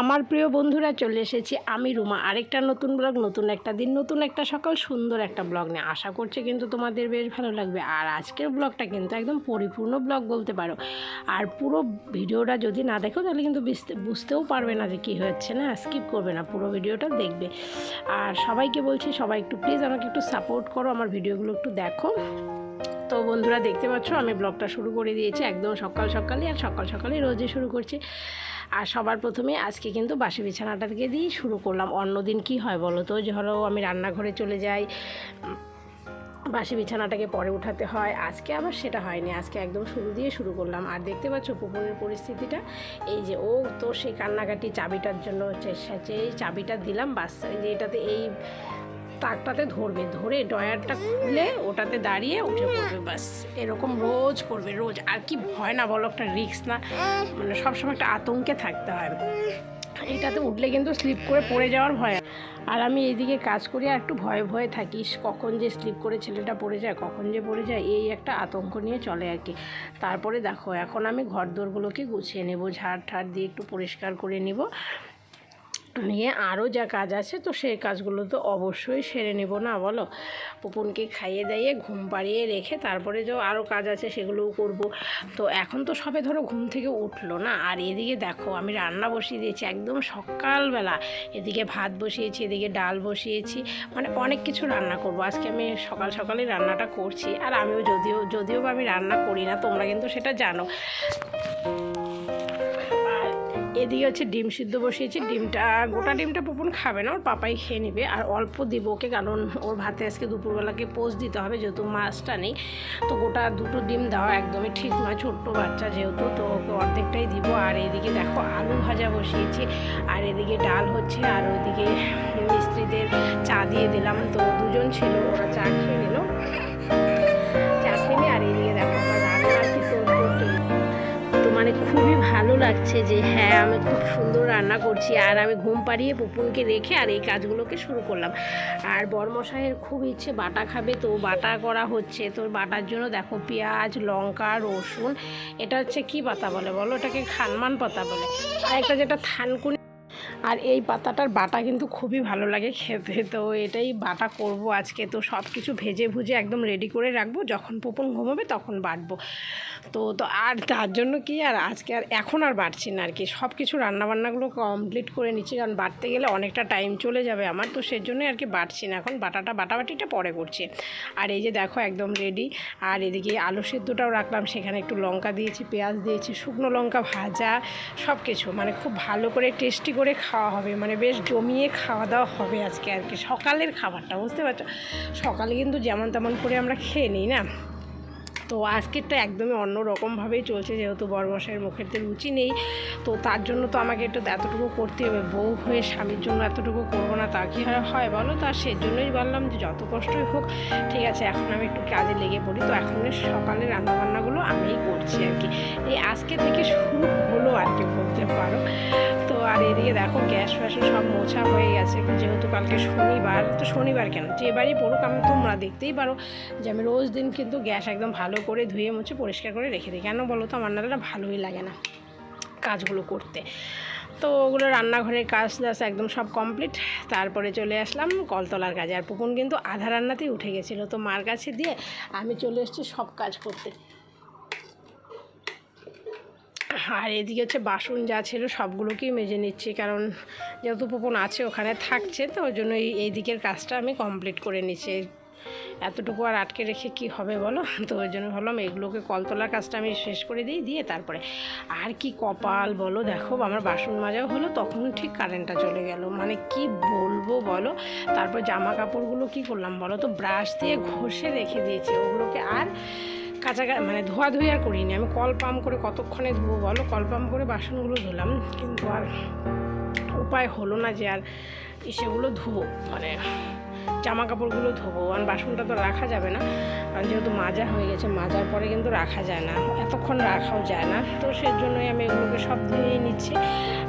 আমার প্রিয় বন্ধুরা, চলে এসেছি আমি রুমা। আরেকটা নতুন ব্লগ, নতুন একটা দিন, নতুন একটা সকাল, সুন্দর একটা ব্লগ নিয়ে। আশা করছি কিন্তু তোমাদের বেশ ভালো লাগবে। আর আজকের ব্লগটা কিন্তু একদম পরিপূর্ণ ব্লগ বলতে পারো। আর পুরো ভিডিওটা যদি না দেখো, তাহলে কিন্তু বুঝতে বুঝতেও পারবে না যে কী হচ্ছে, না? স্কিপ করবে না, পুরো ভিডিওটা দেখবে। আর সবাইকে বলছি, সবাই একটু প্লিজ আমাকে একটু সাপোর্ট করো, আমার ভিডিওগুলো একটু দেখো। তো বন্ধুরা দেখতে পাচ্ছ, আমি ব্লগটা শুরু করে দিয়েছি একদম সকাল সকালই আর সকাল সকালই রোজে শুরু করছি। আর সবার প্রথমে আজকে কিন্তু বাসি বিছানাটা থেকে দিয়েই শুরু করলাম। অন্যদিন কি হয় বলো তো? ধরো আমি রান্নাঘরে চলে যাই বাসি বিছানাটাকে পরে উঠাতে হয়। আজকে আবার সেটা হয়নি, আজকে একদম শুরু দিয়ে শুরু করলাম। আর দেখতে পাচ্ছ পুকুরের পরিস্থিতিটা? এই যে ও তো সেই কান্নাকাটি চাবিটার জন্য সে এই চাবিটা দিলাম, বাস যে এটাতে এই তাকটাতে ধরবে, ধরে ডয়ারটা খুলে ওটাতে দাঁড়িয়ে উঠে পড়বে বাস এরকম রোজ করবে, রোজ। আর কি ভয় না, বলো, একটা রিস্ক না। মানে সবসময় একটা আতঙ্কে থাকতে হয়। এটাতে উঠলে কিন্তু স্লিপ করে পড়ে যাওয়ার ভয় আর আমি এইদিকে কাজ করি আর একটু ভয়ে ভয়ে থাকিস কখন যে স্লিপ করে ছেলেটা পড়ে যায়, কখন যে পড়ে যায়, এই একটা আতঙ্ক নিয়ে চলে আর কি। তারপরে দেখো, এখন আমি ঘর দোরগুলোকে গুছিয়ে নেব, ঝাড় ঠাড় দিয়ে একটু পরিষ্কার করে নিব। নিয়ে আরও যা কাজ আছে, তো সেই কাজগুলো তো অবশ্যই সেরে নেব না, বলো? পুপুনকে খাইয়ে দাইয়ে ঘুম পাড়িয়ে রেখে তারপরে যে আরও কাজ আছে সেগুলোও করব। তো এখন তো সবে ধরো ঘুম থেকে উঠল না, আর এদিকে দেখো আমি রান্না বসিয়ে দিয়েছি একদম সকালবেলা। এদিকে ভাত বসিয়েছি, এদিকে ডাল বসিয়েছি মানে অনেক কিছু রান্না করব। আজকে আমি সকাল সকালে রান্নাটা করছি, আর আমিও যদিও যদিও আমি রান্না করি না, তোমরা কিন্তু সেটা জানো। এদিকে হচ্ছে ডিম সিদ্ধ বসিয়েছি। ডিমটা, গোটা ডিমটা পুপুন খাবে না, ওর পাপাই খেয়ে নেবে। আর অল্প দিব ওকে, কারণ ওর ভাতে আজকে দুপুরবেলাকে পোস্ট দিতে হবে, যেহেতু মাছটা নেই। তো গোটা দুটো ডিম দেওয়া একদমই ঠিক নয়, ছোট্ট বাচ্চা যেহেতু, তো ওকে অর্ধেকটাই দিব। আর এদিকে দেখো আলু ভাজা বসিয়েছি। আর এদিকে ডাল হচ্ছে, আর ওইদিকে মিস্ত্রিদের চা দিয়ে দিলাম। তো দুজন ছিল লাগছে যে হ্যাঁ আমি খুব সুন্দর রান্না করছি আর আমি ঘুম পাড়িয়ে পুপুনকে রেখে আর এই কাজগুলোকে শুরু করলাম। আর বরমশাইয়ের খুব ইচ্ছে বাটা খাবে, তো বাটা করা হচ্ছে। তো বাটার জন্য দেখো পেঁয়াজ, লঙ্কা, রসুন, এটা হচ্ছে কি পাতা বলে বলো? এটাকে খানমান পাতা বলে। আর একটা যেটা থানকুনি আর এই পাতাটার বাটা কিন্তু খুবই ভালো লাগে খেতে। তো এটাই বাটা করব আজকে। তো সব কিছু ভেজে ভুজে একদম রেডি করে রাখব। যখন পুপন ঘুমাবে তখন বাটবো। তো তো আর তার জন্য কি আর আজকে আর এখন আর বাড়ছি না আর কি। সব কিছু রান্নাবান্নাগুলো কমপ্লিট করে নিচ্ছি। কারণ বাটতে গেলে অনেকটা টাইম চলে যাবে আমার। তো সেই জন্যই আর কি বাটছি না এখন। বাটাটা, বাটাবাটিটা পরে করছি। আর এই যে দেখো একদম রেডি আর এদিকে আলু সেদ্ধটাও রাখলাম। সেখানে একটু লঙ্কা দিয়েছি, পেঁয়াজ দিয়েছি, শুকনো লঙ্কা ভাজা সব কিছু মানে খুব ভালো করে টেস্টি করে খাওয়া হবে। মানে বেশ জমিয়ে খাওয়া দাওয়া হবে আজকে আর কি। সকালের খাবারটা, বুঝতে পারছ? সকালে কিন্তু যেমন তেমন করে আমরা খেয়ে নিই না? তো আজকেরটা একদমই অন্য রকমভাবেই চলছে, যেহেতু বরবসের মুখের তো রুচি নেই। তো তার জন্য তো আমাকে একটু এতটুকু করতে হবে। বউ হয়ে স্বামীর জন্য এতটুকু করব না, তা কি হয় বলো? তার সেজন্যই বললাম যে যত কষ্টই হোক, ঠিক আছে, এখন আমি একটু কাজে লেগে পড়ি। তো এখন সকালে রান্নাবান্নাগুলো আমিই করছি আর কি। এই আজকে থেকে শুরু হলো আর কি তো এদিকে দেখো গ্যাস ফ্যাসও সব মোছা হয়ে গেছে। যেহেতু কালকে শনিবার, তো শনিবার কেন? যে বাড়ি পড়ুক, আমি তোমরা দেখতেই পারো যে আমি রোজ দিন কিন্তু গ্যাস একদম ভালো করে ধুয়ে, মুছে, পরিষ্কার করে রেখে দিই। কেন বলো তো, আমার না ভালোই লাগে না কাজগুলো করতে। তো ওগুলো রান্নাঘরের কাজ টাজ একদম সব কমপ্লিট তারপরে চলে আসলাম কলতলার কাজে। আর পুকুন কিন্তু আধা রান্নাতেই উঠে গেছিল। তো মার কাছে দিয়ে আমি চলে এসেছি সব কাজ করতে। আর এদিকে হচ্ছে বাসন যা ছিল সবগুলোকেই মেজে নিচ্ছি, কারণ যেহেতু পুপন আছে ওখানে থাকছে, তো ওই জন্য এই দিকের কাজটা আমি কমপ্লিট করে নিচ্ছি। এতটুকু আর আটকে রেখে কি হবে বলো? তো ওই জন্য ভাবলাম এগুলোকে কলতলার কাজটা আমি শেষ করে দিই, দিয়ে তারপরে আর কি কপাল বলো? দেখো, আমার বাসন মাজাও হলো, তখন ঠিক কারেন্টটা চলে গেল। মানে কি বলব বলো? তারপর জামা কাপড়গুলো কি করলাম বলো? তো ব্রাশ দিয়ে ঘষে রেখে দিয়েছি। ওগুলোকে আর কাঁচা মানে ধোয়াধুয়ি আর করিনি। আমি কল পাম্প করে কতক্ষণে ধুবো বলো? কল পাম্প করে বাসনগুলো ধুলাম, কিন্তু আর উপায় হলো না যে আর সেগুলো ধুবো। মানে জামা কাপড়গুলো ধোবো। আর বাসনটা তো রাখা যাবে না। কারণ যেহেতু মাজা হয়ে গেছে, মাজার পরে কিন্তু রাখা যায় না। এতক্ষণ রাখাও যায় না। তো সেই জন্যই আমি এগুলোকে সব ধুয়ে নিচ্ছি।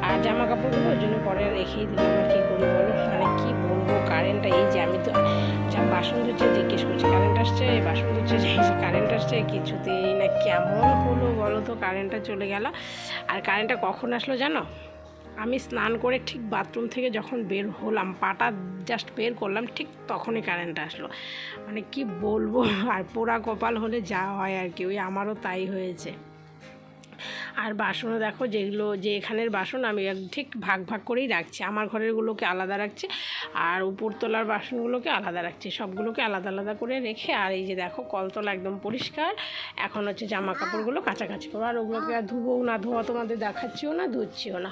আর জামা কাপড়গুলো ওই জন্য পরে রেখেই দিলাম আর কী করি বলো? মানে কী বলব? কারেন্টটা এই যে আমি তো বাসন ধুচ্ছে, জিজ্ঞেস করছি। কারেন্ট আসছে আসছে কিছুতেই না কেমন হলো বলো তো? কারেন্টটা চলে গেল। আর কারেন্টটা কখন আসলো জানো? আমি স্নান করে ঠিক বাথরুম থেকে যখন বের হলাম, পাটা জাস্ট বের করলাম, ঠিক তখনই কারেন্ট আসলো। মানে কি বলব? আর পোড়া কপাল হলে যা হয় আর কি, ওই আমারও তাই হয়েছে। আর বাসনও দেখো যেগুলো, যে এখানের বাসন আমি ঠিক ভাগ ভাগ করেই রাখছি। আমার ঘরেরগুলোকে আলাদা রাখছি আর উপরতলার বাসনগুলোকে আলাদা রাখছি। সবগুলোকে আলাদা আলাদা করে রেখে আর এই যে দেখো কলতলা একদম পরিষ্কার। এখন হচ্ছে জামা কাপড়গুলো কাছাকাছি করব। আর ওগুলোকে আর ধুবোও না, ধোয়া তোমাদের দেখাচ্ছিও না, ধুচ্ছিও না।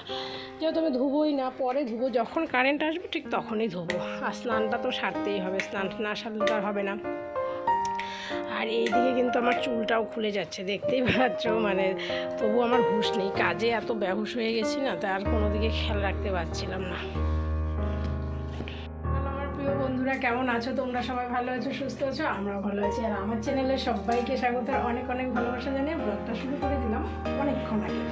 যেহেতু আমি ধুবোই না, পরে ধুবো। যখন কারেন্ট আসবে ঠিক তখনই ধুবো। আর স্নানটা তো সারতেই হবে, স্নান না সারলে তো আর হবে না। আর এইদিকে কিন্তু আমার চুলটাও খুলে যাচ্ছে, দেখতেই পাচ্ছ? মানে তবু আমার হুশ নেই, কাজে এত বেহুশ হয়ে গেছি না তাই আর কোনো দিকে খেয়াল রাখতে পারছিলাম না। বন্ধুরা, কেমন আছো? তোমরা সবাই ভালো আছো, সুস্থ আছো? আমরাও ভালো আছি। আর আমার চ্যানেলে সবাইকে স্বাগত অনেক অনেক ভালোবাসা জানিয়ে ব্লগটা শুরু করে দিলাম অনেকক্ষণ আগে।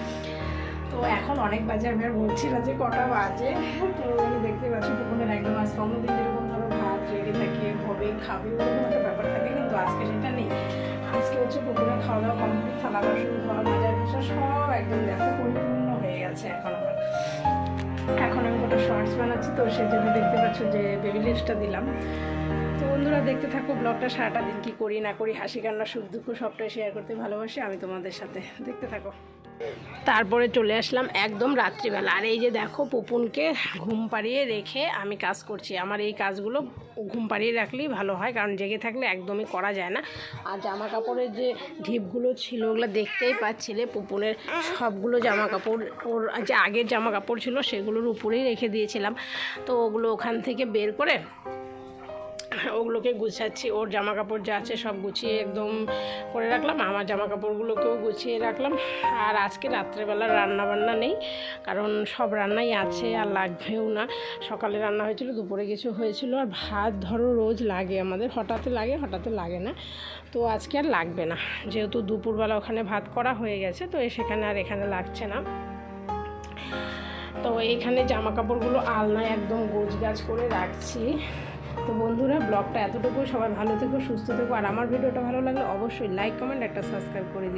তো এখন অনেক বাজে, আমি আর বলছি না যে কটা বাজে। তো দেখতে পাচ্ছি পুকুরের একদম আজকে অন্যদিন যেরকম ধরো ভাত রেডি থাকে হবে খাবে ওরকম আজকে সেটা নেই। আজকে হচ্ছে খাওয়া দাওয়া কমপ্লিট থালা বাসন ঘর মাজার সব একদম দেখো পরিপূর্ণ হয়ে গেছে এখন আমার। এখন আমি কটা শর্টস বানাচ্ছি, তো সেজন্য দেখতে পাচ্ছ যে বেবি লিপসটা দিলাম। তো বন্ধুরা, দেখতে থাকো ব্লগটা সারাটা দিন কি করি না করি, হাসি কান্না সুখ দুঃখ সবটাই শেয়ার করতে ভালোবাসি আমি তোমাদের সাথে। দেখতে থাকো। তারপরে চলে আসলাম একদম রাত্রিবেলা। আর এই যে দেখো পুপুনকে ঘুম পাড়িয়ে রেখে আমি কাজ করছি। আমার এই কাজগুলো ঘুম পাড়িয়ে রাখলেই ভালো হয়, কারণ জেগে থাকলে একদমই করা যায় না। আর জামা কাপড়ের যে ঢিপগুলো ছিল, ওগুলো দেখতেই পাচ্ছিলে পুপুনের সবগুলো জামা কাপড় ওর যে আগের জামা কাপড় ছিল, সেগুলোর উপরেই রেখে দিয়েছিলাম। তো ওগুলো ওখান থেকে বের করে ওগুলোকে গুছাচ্ছি, ওর জামা কাপড় যা আছে সব গুছিয়ে একদম করে রাখলাম, আমার জামা কাপড়গুলোকেও গুছিয়ে রাখলাম। আর আজকে রাত্রেবেলা রান্না বান্না নেই, কারণ সব রান্নাই আছে আর লাগবেও না। সকালে রান্না হয়েছিল, দুপুরে কিছু হয়েছিল, আর ভাত ধরো রোজ লাগে আমাদের হঠাৎ লাগে হঠাৎ লাগে না। তো আজকে আর লাগবে না, যেহেতু দুপুরবেলা ওখানে ভাত করা হয়ে গেছে, তো সেখানে আর এখানে লাগছে না। তো এইখানে জামা কাপড়গুলো আলনায় একদম গোছ গাছ করে রাখছি। তো বন্ধুরা, ব্লগটা এতটুকু সবাই ভালো থেকো, সুস্থ থেকো। আর আমার ভিডিওটা ভালো লাগলে অবশ্যই লাইক কমেন্ট একটা সাবস্ক্রাইব করে